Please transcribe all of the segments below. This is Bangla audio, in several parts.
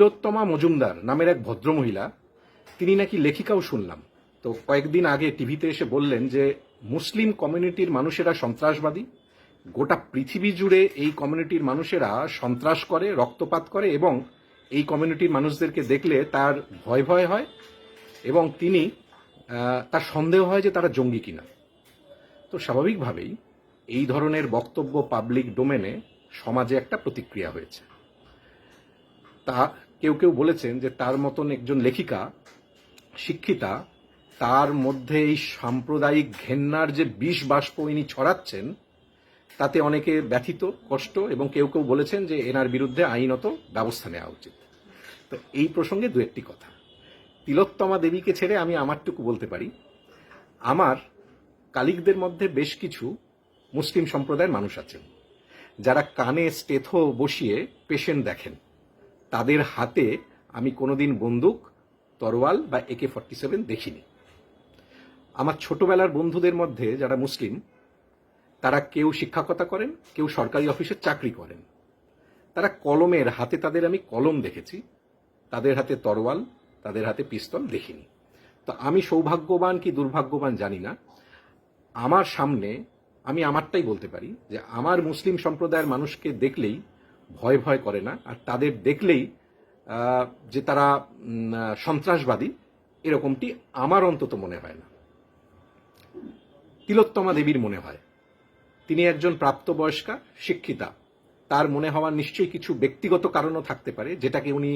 তিলোত্তমা মজুমদার নামের এক ভদ্রমহিলা, তিনি নাকি লেখিকাও শুনলাম। তো কয়েকদিন আগে টিভিতে এসে বললেন যে, মুসলিম কমিউনিটির মানুষেরা সন্ত্রাসবাদী, গোটা পৃথিবী জুড়ে এই কমিউনিটির মানুষেরা সন্ত্রাস করে, রক্তপাত করে এবং এই কমিউনিটির মানুষদেরকে দেখলে তার ভয় ভয় হয় এবং তিনি তার সন্দেহ হয় যে তারা জঙ্গি কিনা। তো স্বাভাবিকভাবেই এই ধরনের বক্তব্য পাবলিক ডোমেনে সমাজে একটা প্রতিক্রিয়া হয়েছে। তা কেউ কেউ বলেছেন যে তার মতন একজন লেখিকা, শিক্ষিতা, তার মধ্যে এই সাম্প্রদায়িক ঘেন্নার যে বিষ বাষ্প ইনি ছড়াচ্ছেন, তাতে অনেকে ব্যথিত, কষ্ট এবং কেউ কেউ বলেছেন যে এনার বিরুদ্ধে আইনত ব্যবস্থা নেওয়া উচিত। তো এই প্রসঙ্গে দু একটি কথা। তিলোত্তমা দেবীকে ছেড়ে আমি আমারটুকু বলতে পারি। আমার কালিকদের মধ্যে বেশ কিছু মুসলিম সম্প্রদায়ের মানুষ আছেন, যারা কানে স্টেথো বসিয়ে পেশেন্ট দেখেন। তাদের হাতে আমি কোনোদিন বন্দুক, তরোয়াল বা একে ফর্টি সেভেন দেখিনি। আমার ছোটবেলার বন্ধুদের মধ্যে যারা মুসলিম, তারা কেউ শিক্ষকতা করেন, কেউ সরকারি অফিসে চাকরি করেন। তারা কলমের হাতে তাদের আমি কলম দেখেছি, তাদের হাতে তরোয়াল, তাদের হাতে পিস্তল দেখিনি। তো আমি সৌভাগ্যবান কি দুর্ভাগ্যবান জানি না। আমার সামনে আমি আমারটাই বলতে পারি যে আমার মুসলিম সম্প্রদায়ের মানুষকে দেখলেই ভয় ভয় করে না। আর তাদের দেখলেই যে তারা সন্ত্রাসবাদী, এরকমটি আমার অন্তত মনে হয় না। তিলোত্তমা দেবীর মনে হয়। তিনি একজন প্রাপ্তবয়স্কা, শিক্ষিতা। তার মনে হওয়ার নিশ্চয়ই কিছু ব্যক্তিগত কারণও থাকতে পারে, যেটাকে উনি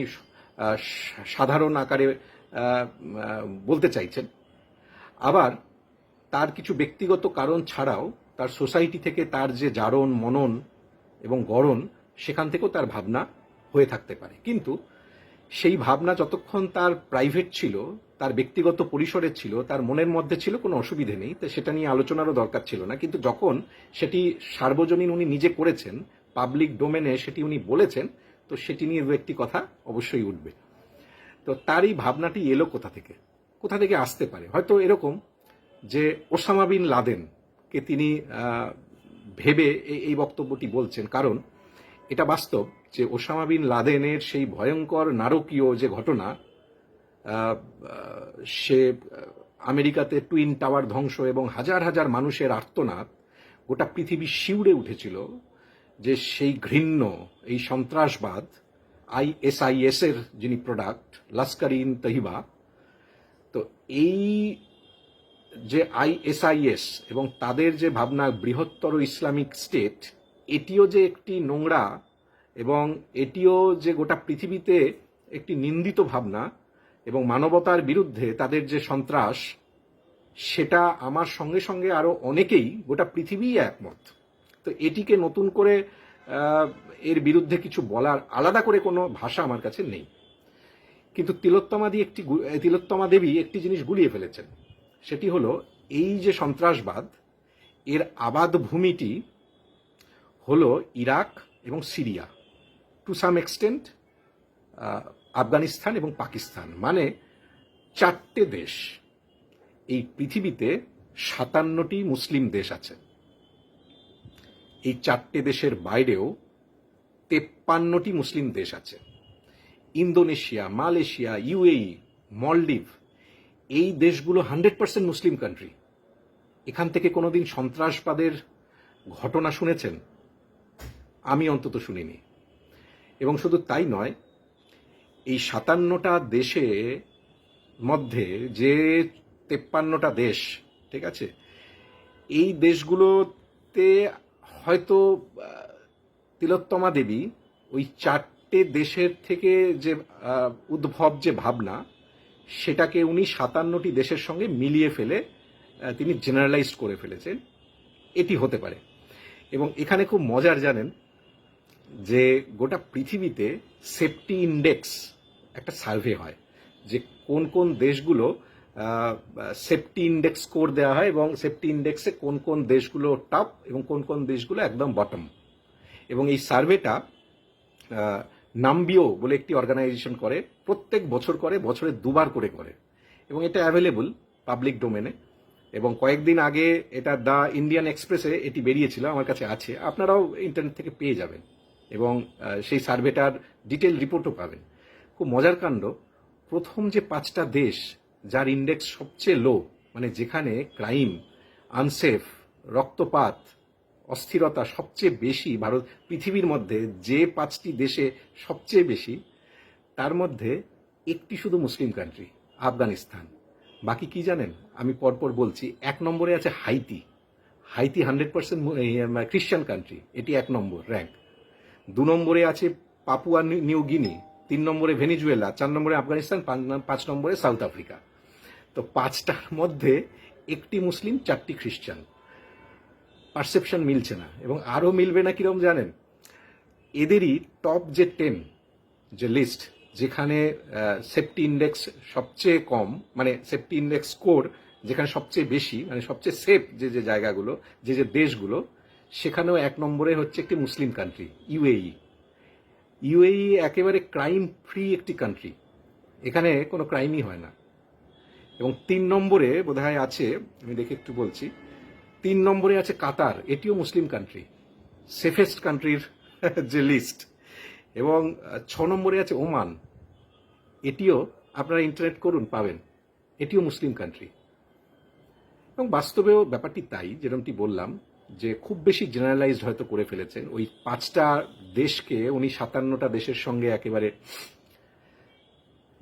সাধারণ আকারে বলতে চাইছেন। আবার তার কিছু ব্যক্তিগত কারণ ছাড়াও তার সোসাইটি থেকে তার যে জারণ, মনন এবং গড়ন সেখান থেকেও তার ভাবনা হয়ে থাকতে পারে। কিন্তু সেই ভাবনা যতক্ষণ তার প্রাইভেট ছিল, তার ব্যক্তিগত পরিসরে ছিল, তার মনের মধ্যে ছিল কোনো অসুবিধে নেই, তো সেটা নিয়ে আলোচনারও দরকার ছিল না। কিন্তু যখন সেটি সার্বজনীন উনি নিজে করেছেন পাবলিক ডোমেনে সেটি উনি বলেছেন, তো সেটি নিয়ে একটি কথা অবশ্যই উঠবে। তো তার এই ভাবনাটি এলো কোথা থেকে? কোথা থেকে আসতে পারে? হয়তো এরকম যে ওসামা বিন লাদেনকে তিনি ভেবে এই বক্তব্যটি বলছেন। কারণ এটা বাস্তব যে ওসামা বিন লাদেনের সেই ভয়ঙ্কর নারকীয় যে ঘটনা সে আমেরিকাতে টুইন টাওয়ার ধ্বংস এবং হাজার হাজার মানুষের আর্তনাদ গোটা পৃথিবী শিউড়ে উঠেছিল যে সেই ঘৃণ্য, এই সন্ত্রাসবাদ আইএসআইএস এর যিনি প্রোডাক্ট লস্কর ইন তহিবা, তো এই যে আইএসআইএস এবং তাদের যে ভাবনা বৃহত্তর ইসলামিক স্টেট এটিও যে একটি নোংরা এবং এটিও যে গোটা পৃথিবীতে একটি নিন্দিত ভাবনা এবং মানবতার বিরুদ্ধে তাদের যে সন্ত্রাস, সেটা আমার সঙ্গে সঙ্গে আরও অনেকেই, গোটা পৃথিবীই একমত। তো এটিকে নতুন করে এর বিরুদ্ধে কিছু বলার আলাদা করে কোনো ভাষা আমার কাছে নেই। কিন্তু তিলোত্তমা দিয়ে একটি তিলোত্তমা দেবী একটি জিনিস গুলিয়ে ফেলেছেন। সেটি হলো, এই যে সন্ত্রাসবাদ, এর আবাদ ভূমিটি হলো ইরাক এবং Syria. To some extent Afghanistan এবং পাকিস্তান। মানে চারটে দেশ। এই পৃথিবীতে সাতান্নটি মুসলিম দেশ আছে। এই চারটে দেশের বাইরেও তেপ্পান্নটি মুসলিম দেশ আছে। ইন্দোনেশিয়া, মালয়েশিয়া, ইউএই, মলডিভ, এই দেশগুলো হান্ড্রেড পার্সেন্ট মুসলিম কান্ট্রি এখান থেকে কোনোদিন সন্ত্রাসবাদের ঘটনা শুনেছেন? আমি অন্তত শুনিনি। এবং শুধু তাই নয়, এই সাতান্নটা দেশে মধ্যে যে তেপ্পান্নটা দেশ, ঠিক আছে, এই দেশগুলোতে হয়তো তিলোত্তমা দেবী ওই চারটে দেশের থেকে যে উদ্ভব যে ভাবনা, সেটাকে উনি সাতান্নটি দেশের সঙ্গে মিলিয়ে ফেলে তিনি জেনারেলাইজ করে ফেলেছেন। এটি হতে পারে। এবং এখানে খুব মজার জানেন যে গোটা পৃথিবীতে সেফটি ইন্ডেক্স একটা সার্ভে হয়, যে কোন কোন দেশগুলো সেফটি ইন্ডেক্স স্কোর দেওয়া হয় এবং সেফটি ইন্ডেক্সে কোন কোন দেশগুলো টপ এবং কোন কোন দেশগুলো একদম বটম এবং এই সার্ভেটা নাম্বিও বলে একটি অর্গানাইজেশন করে, প্রত্যেক বছর করে, বছরে দুবার করে করে। এবং এটা অ্যাভেলেবল পাবলিক ডোমেনে এবং কয়েকদিন আগে এটা দ্য ইন্ডিয়ান এক্সপ্রেসে এটি বেরিয়েছিল, আমার কাছে আছে। আপনারাও ইন্টারনেট থেকে পেয়ে যাবেন। এবং সেই সার্ভেটার ডিটেল রিপোর্টও পাবেন। খুব মজার কাণ্ড, প্রথম যে পাঁচটা দেশ যার ইন্ডেক্স সবচেয়ে লো মানে যেখানে ক্রাইম, আনসেফ, রক্তপাত, অস্থিরতা সবচেয়ে বেশি ভারত, পৃথিবীর মধ্যে যে পাঁচটি দেশে সবচেয়ে বেশি, তার মধ্যে একটি শুধু মুসলিম কান্ট্রি আফগানিস্তান। বাকি কি জানেন? আমি পরপর বলছি, এক নম্বরে আছে Haiti. Haiti hundred percent Christian country এটি এক নম্বর র্যাঙ্ক দু নম্বরে আছে পাপুয়া নিউ- গিনি, তিন নম্বরে ভেনিজুয়েলা, চার নম্বরে আফগানিস্তান, পাঁচ নম্বরে সাউথ আফ্রিকা। তো পাঁচটার মধ্যে একটি মুসলিম, চারটি খ্রিস্টান। পারসেপশন মিলছে না এবং আরও মিলবে না কীরকম জানেন? এদেরই টপ যে টেন, যে লিস্ট, যেখানে সেফটি ইন্ডেক্স সবচেয়ে কম মানে সেফটি ইন্ডেক্স স্কোর যেখানে সবচেয়ে বেশি মানে সবচেয়ে সেফ যে যে জায়গাগুলো, যে যে দেশগুলো সেখানেও এক নম্বরে হচ্ছে একটি মুসলিম কান্ট্রি ইউএই ইউএই একেবারে ক্রাইম ফ্রি একটি কান্ট্রি এখানে কোনো ক্রাইমই হয় না। এবং তিন নম্বরে বোধহয় আছে, আমি দেখে একটু বলছি, তিন নম্বরে আছে কাতার, এটিও মুসলিম কান্ট্রি সেফেস্ট কান্ট্রির যে লিস্ট এবং ছ নম্বরে আছে ওমান, এটিও আপনারা ইন্টারনেট করুন, পাবেন। এটিও মুসলিম কান্ট্রি এবং বাস্তবেও ব্যাপারটি তাই, যেরকমটি বললাম যে খুব বেশি জেনারেলাইজড হয়তো করে ফেলেছেন, ওই পাঁচটা দেশকে, উনি সাতান্নটা দেশের সঙ্গে একেবারে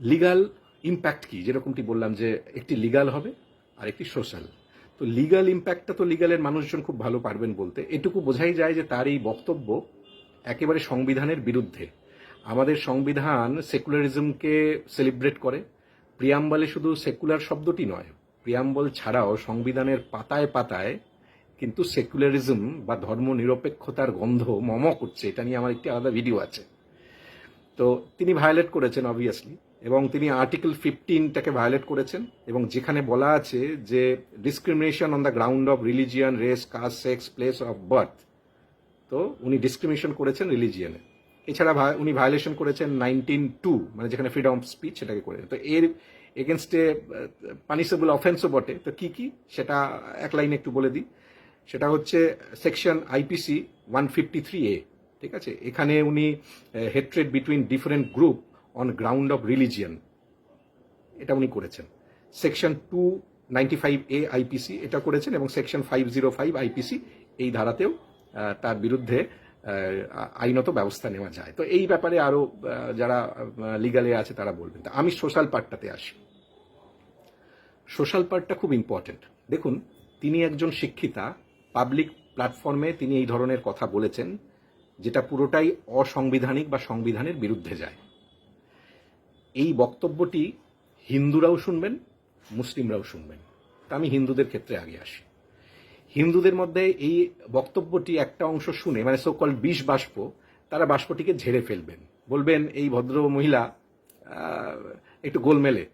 লিগাল ইম্প্যাক্ট কি? যেরকমটি বললাম যে একটি লিগাল হবে আর একটি সোশ্যাল তো লিগাল ইম্প্যাক্টটা তো লিগালের মানুষজন খুব ভালো পারবেন বলতে। এটুকু বোঝাই যায় যে তার এই বক্তব্য একেবারে সংবিধানের বিরুদ্ধে। আমাদের সংবিধান সেকুলারিজমকে সেলিব্রেট করে। প্রিয়াম্বলে শুধু সেকুলার শব্দটি নয় প্রিয়াম্বল ছাড়াও সংবিধানের পাতায় পাতায় কিন্তু সেকুলারিজম বা ধর্ম নিরপেক্ষতার গন্ধ মম করছে, এটা নিয়ে আমার একটি আলাদা ভিডিও আছে। তো তিনি ভায়োলেট করেছেন অবভিয়াসলি এবং তিনি আর্টিকেল ফিফটিনটাকে ভায়োলেট করেছেন, এবং যেখানে বলা আছে যে discrimination on the ground of religion race caste sex place of birth তো উনি ডিসক্রিমিনেশন করেছেন রিলিজিয়ানে এছাড়া উনি ভায়োলেশন করেছেন নাইনটিন টু মানে যেখানে ফ্রিডম অফ স্পিচ সেটাকে করে তো এর এগেনস্টে পানিশেবল অফেন্সও বটে। তো কি কি? সেটা এক লাইনে একটু বলে দিই। সেটা হচ্ছে section IPC one fifty three A. ঠিক আছে? এখানে উনি hatred between different group on ground of religion এটা উনি করেছেন। Section two five A IPC এটা করেছেন এবং section five zero five IPC এই ধারাতেও তার বিরুদ্ধে আইনত ব্যবস্থা নেওয়া যায়। তো এই ব্যাপারে আরও আহ, যারা লিগালে আছে তারা বলবেন। আমি সোশ্যাল পার্টটাতে আসি। সোশ্যাল পার্টটা খুব ইম্পর্টেন্ট দেখুন তিনি একজন শিক্ষিতা পাবলিক প্ল্যাটফর্মে তিনি এই ধরনের কথা বলেছেন, যেটা পুরোটাই অসাংবিধানিক বা সংবিধানের বিরুদ্ধে যায়। এই বক্তব্যটি হিন্দুরাও শুনবেন, মুসলিমরাও শুনবেন। তা আমি হিন্দুদের ক্ষেত্রে আগে আসি। হিন্দুদের মধ্যে এই বক্তব্যটি একটা অংশ শুনে মানে সকল বিষ বাষ্প, তারা বাষ্পটিকে ঝেড়ে ফেলবেন। বলবেন, এই ভদ্র মহিলা একটু গোলমেলে,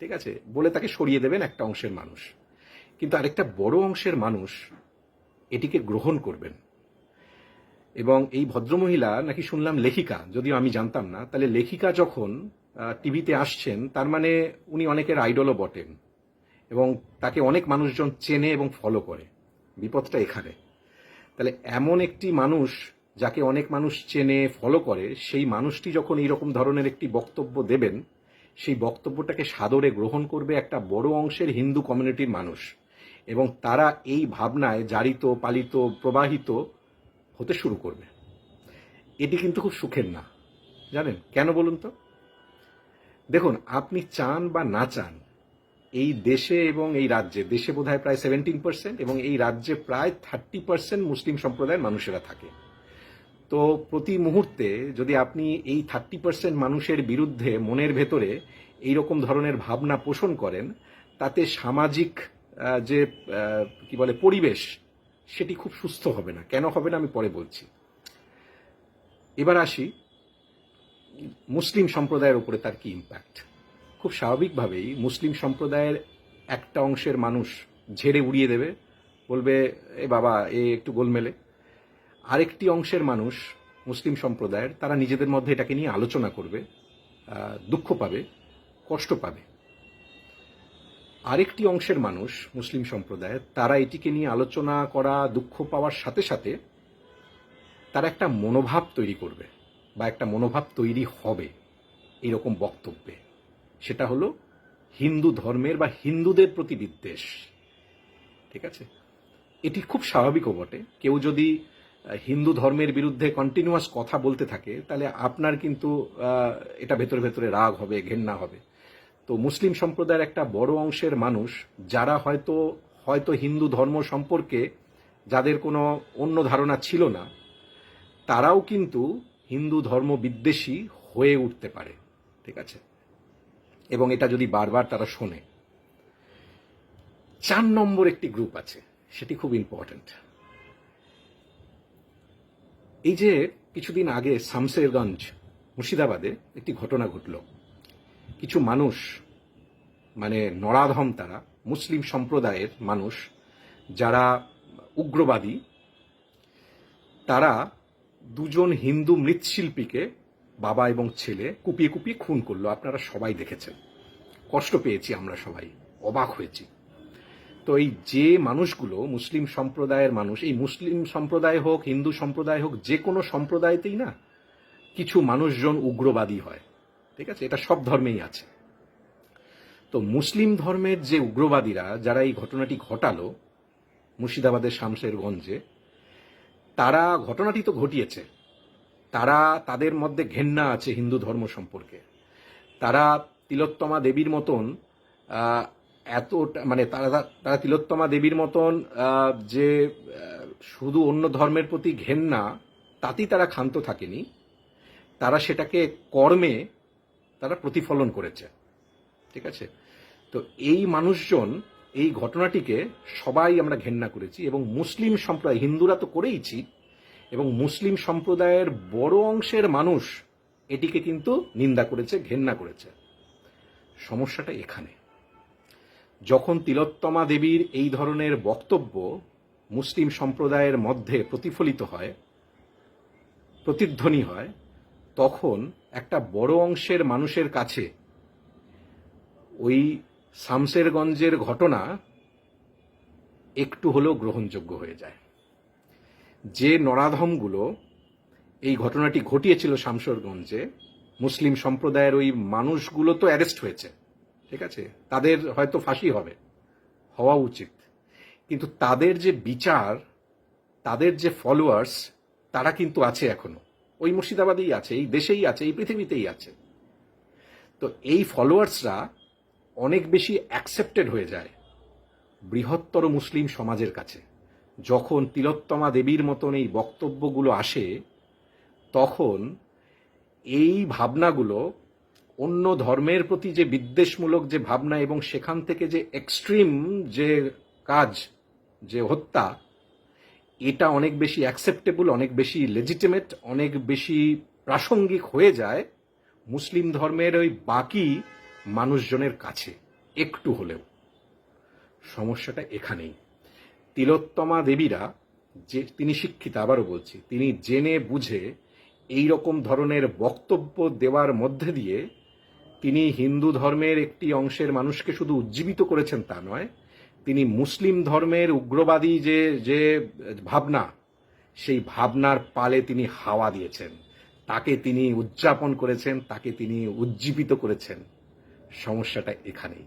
ঠিক আছে? বলে তাকে সরিয়ে দেবেন একটা অংশের মানুষ। কিন্তু আরেকটা বড় অংশের মানুষ এটিকে গ্রহণ করবেন। এবং এই ভদ্রমহিলা নাকি শুনলাম লেখিকা, যদিও আমি জানতাম না। তাহলে লেখিকা যখন টিভিতে আসছেন, তার মানে উনি অনেকের আইডলও বটেন এবং তাকে অনেক মানুষজন চেনে এবং ফলো করে। বিপদটা এখানে। তাহলে এমন একটি মানুষ যাকে অনেক মানুষ চেনে ফলো করে, সেই মানুষটি যখন এইরকম ধরনের একটি বক্তব্য দেবেন, সেই বক্তব্যটাকে সাদরে গ্রহণ করবে একটা বড় অংশের হিন্দু কমিউনিটির মানুষ। এবং তারা এই ভাবনায় জারিত, পালিত, প্রবাহিত হতে শুরু করবে। এটি কিন্তু খুব সুখের না। জানেন, কেন বলুন তো? দেখুন, আপনি চান বা না চান, এই দেশে এবং এই রাজ্যে, দেশে বোধহয় প্রায় সেভেন্টিন পার্সেন্ট এবং এই রাজ্যে প্রায় থার্টি পার্সেন্ট মুসলিম সম্প্রদায়ের মানুষেরা থাকে। তো প্রতি মুহূর্তে যদি আপনি এই থার্টি পার্সেন্ট মানুষের বিরুদ্ধে মনের ভেতরে এই রকম ধরনের ভাবনা পোষণ করেন, তাতে সামাজিক যে কি বলে, পরিবেশ, সেটি খুব সুস্থ হবে না। কেন হবে না আমি পরে বলছি। এবার আসি, মুসলিম সম্প্রদায়ের উপরে তার কি ইম্প্যাক্ট খুব স্বাভাবিকভাবেই মুসলিম সম্প্রদায়ের একটা অংশের মানুষ ঝেড়ে উড়িয়ে দেবে, বলবে, এ বাবা, এ একটু গোলমেলে। আরেকটি অংশের মানুষ, মুসলিম সম্প্রদায়ের, তারা নিজেদের মধ্যে এটাকে নিয়ে আলোচনা করবে দুঃখ পাবে, কষ্ট পাবে। আরেকটি অংশের মানুষ, মুসলিম সম্প্রদায়ের, তারা এটিকে নিয়ে আলোচনা করা, দুঃখ পাওয়ার সাথে সাথে তারা একটা মনোভাব তৈরি করবে বা একটা মনোভাব তৈরি হবে এরকম বক্তব্যে। সেটা হলো হিন্দু ধর্মের বা হিন্দুদের প্রতি বিদ্বেষ। ঠিক আছে? এটি খুব স্বাভাবিকও বটে। কেউ যদি হিন্দু ধর্মের বিরুদ্ধে কন্টিনিউয়াস কথা বলতে থাকে, তাহলে আপনার কিন্তু এটা ভেতরে ভেতরে রাগ হবে, ঘেন্না হবে। তো মুসলিম সম্প্রদায়ের একটা বড় অংশের মানুষ, যারা হয়তো হয়তো হিন্দু ধর্ম সম্পর্কে যাদের কোনো অন্য ধারণা ছিল না, তারাও কিন্তু হিন্দু ধর্ম বিদ্বেষী হয়ে উঠতে পারে, ঠিক আছে? এবং এটা যদি বারবার তারা শোনে। চার নম্বর একটি গ্রুপ আছে, সেটি খুব ইম্পর্ট্যান্ট। এই যে কিছুদিন আগে শামসেরগঞ্জ মুর্শিদাবাদে একটি ঘটনা ঘটল। কিছু মানুষ মানে নরাধম তারা, মুসলিম সম্প্রদায়ের মানুষ, যারা উগ্রবাদী, তারা দুজন হিন্দু মৃৎশিল্পীকে বাবা এবং ছেলে কুপিয়ে কুপিয়ে খুন করল। আপনারা সবাই দেখেছেন। কষ্ট পেয়েছি আমরা সবাই। অবাক হয়েছি। তো এই যে মানুষগুলো, মুসলিম সম্প্রদায়ের মানুষ, এই মুসলিম সম্প্রদায় হোক, হিন্দু সম্প্রদায় হোক, যে কোনো সম্প্রদায়তেই না, কিছু মানুষজন উগ্রবাদী হয়। ঠিক আছে? এটা সব ধর্মেই আছে। তো মুসলিম ধর্মের যে উগ্রবাদীরা, যারা এই ঘটনাটি ঘটালো মুর্শিদাবাদের শামসের শামশেরগঞ্জে, তারা, ঘটনাটি তো ঘটিয়েছে। তারা তাদের মধ্যে ঘেন্না আছে হিন্দু ধর্ম সম্পর্কে। তারা তিলোত্তমা দেবীর মতন এত মানে তারা তারা তিলোত্তমা দেবীর মতন যে শুধু অন্য ধর্মের প্রতি ঘেন্না, তাতেই তারা ক্ষান্ত থাকেনি। তারা সেটাকে কর্মে তারা প্রতিফলন করেছে। ঠিক আছে? তো এই মানুষজন এই ঘটনাটিকে সবাই আমরা ঘেন্না করেছি এবং মুসলিম সম্প্রদায়, হিন্দুরা তো করেইছি, এবং মুসলিম সম্প্রদায়ের বড় অংশের মানুষ এটিকে কিন্তু নিন্দা করেছে, ঘেন্না করেছে। সমস্যাটা এখানে। যখন তিলোত্তমা দেবীর এই ধরনের বক্তব্য মুসলিম সম্প্রদায়ের মধ্যে প্রতিফলিত হয়, প্রতিধ্বনি হয় তখন একটা বড় অংশের মানুষের কাছে ওই শামসেরগঞ্জের ঘটনা একটু হলেও গ্রহণযোগ্য হয়ে যায়। যে নরাধমগুলো এই ঘটনাটি ঘটিয়েছিল শামসরগঞ্জে, মুসলিম সম্প্রদায়ের ওই মানুষগুলো তো অ্যারেস্ট হয়েছে, ঠিক আছে? তাদের হয়তো ফাঁসি হবে, হওয়া উচিত। কিন্তু তাদের যে বিচার, তাদের যে ফলোয়ার্স তারা কিন্তু আছে এখনও। ওই মুর্শিদাবাদেই আছে, এই দেশেই আছে, এই পৃথিবীতেই আছে। তো এই ফলোয়ার্সরা অনেক বেশি অ্যাকসেপ্টেড হয়ে যায় বৃহত্তর মুসলিম সমাজের কাছে। যখন তিলোত্তমা দেবীর মতন এই বক্তব্যগুলো আসে, তখন এই ভাবনাগুলো অন্য ধর্মের প্রতি যে বিদ্বেষমূলক যে ভাবনা এবং সেখান থেকে যে এক্সট্রিম যে কাজ, যে হত্যা এটা অনেক বেশি অ্যাকসেপ্টেবল অনেক বেশি লেজিটিমেট অনেক বেশি প্রাসঙ্গিক হয়ে যায় মুসলিম ধর্মের ওই বাকি মানুষজনের কাছে, একটু হলেও। সমস্যাটা এখানেই। তিলোত্তমা দেবীরা যে, তিনি শিক্ষিতা, আবারও বলছি, তিনি জেনে বুঝে এই রকম ধরনের বক্তব্য দেওয়ার মধ্যে দিয়ে তিনি হিন্দু ধর্মের একটি অংশের মানুষকে শুধু উজ্জীবিত করেছেন তা নয় তিনি মুসলিম ধর্মের উগ্রবাদী যে যে ভাবনা, সেই ভাবনার পালে তিনি হাওয়া দিয়েছেন। তাকে তিনি উদযাপন করেছেন, তাকে তিনি উজ্জীবিত করেছেন। সমস্যাটা এখানেই।